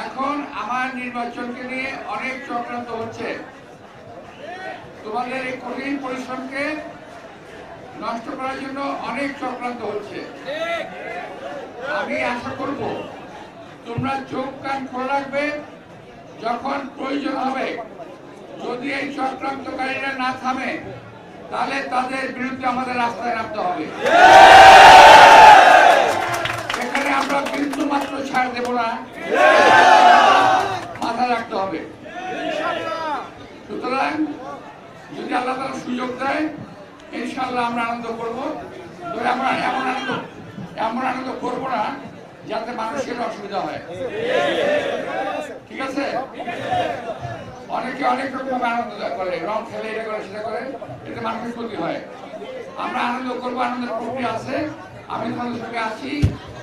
এখন আমার নির্বাচনকে নিয়ে অনেক চক্রান্ত হচ্ছে। তোমাদের এই কঠিন পরিশ্রমকে নষ্ট করার জন্য অনেক চক্রান্ত হচ্ছে। আমি আশা করব, তোমরা চোখ কান খোলা রাখবে, যখন প্রয়োজন হবে। যদি এই চক্রান্তকারীরা না থামে, তাহলে তাদের বিরুদ্ধে আমাদের রাস্তায় নামতে হবে। বিন্দু মাত্র ছাড় দেব না। মাথা রাখতে হবে। সুতরাং যদি আল্লাহ তারা সুযোগ দেয় ইনশাল্লাহ আমরা আনন্দ করব। তবে আমরা এমন আনন্দ এমন আনন্দ করব না যাতে মানুষের অসুবিধা হয়। ঠিক আছে? অনেকে অনেক রকম আনন্দ করে, রং খেলে এটা করে, সেটা করে, এতে মানুষের ক্ষতি হয়। আমরা আনন্দ করব, আনন্দের প্রক্রিয়া আছে। আমি তোমাদের সঙ্গে আছি।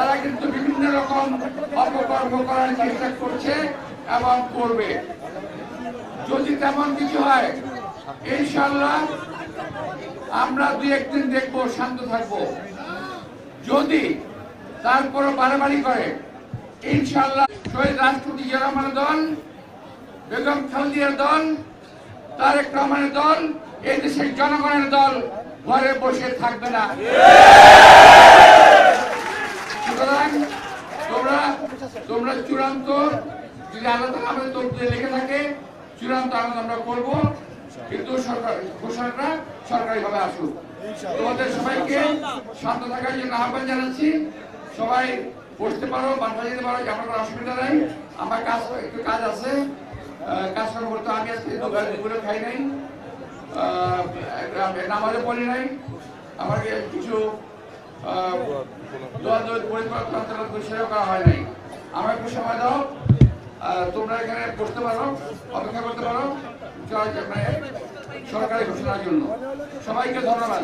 তারা কিন্তু বিভিন্ন রকম অপকর্ম করার চেষ্টা করছে এবং করবে। যদি তেমন কিছু হয় ইনশাল্লাহ আমরা দুই একদিন দেখব, শান্ত থাকব। যদি তারপরও বাড়াবাড়ি করে ইনশাল্লাহ শহীদ রাষ্ট্রপতি জিয়া রহমানের দল, বেগম খালদিয়ার দল, তারেক রহমানের দল, এই দেশের জনগণের দল ঘরে বসে থাকবে না। সুতরাং তোমরা তোমরা চূড়ান্ত, যদি আলাদা আমাদের তথ্যে লেগে থাকে, চূড়ান্ত আনন্দ আমরা করব। কিন্তু সরকার, ঘোষণাটা সরকারি ভাবে আসুক। তোমাদের সবাইকে শান্ত থাকার জন্য আহ্বান জানাচ্ছি। সবাই বসতে পারো বাসা যেতে পারো আমার কোনো অসুবিধা নাই। আমার কাজ, একটু কাজ আছে। কাজ করা করতে আমি আজকে দুপুরে খাই নাই। নামাজে পড়ি নাই। আমাকে কিছু করা হয় নাই আমার সময় দাও তোমরা এখানে পারো অপেক্ষা করতে পারো মানে সরকারি ঘোষণার জন্য সবাইকে ধন্যবাদ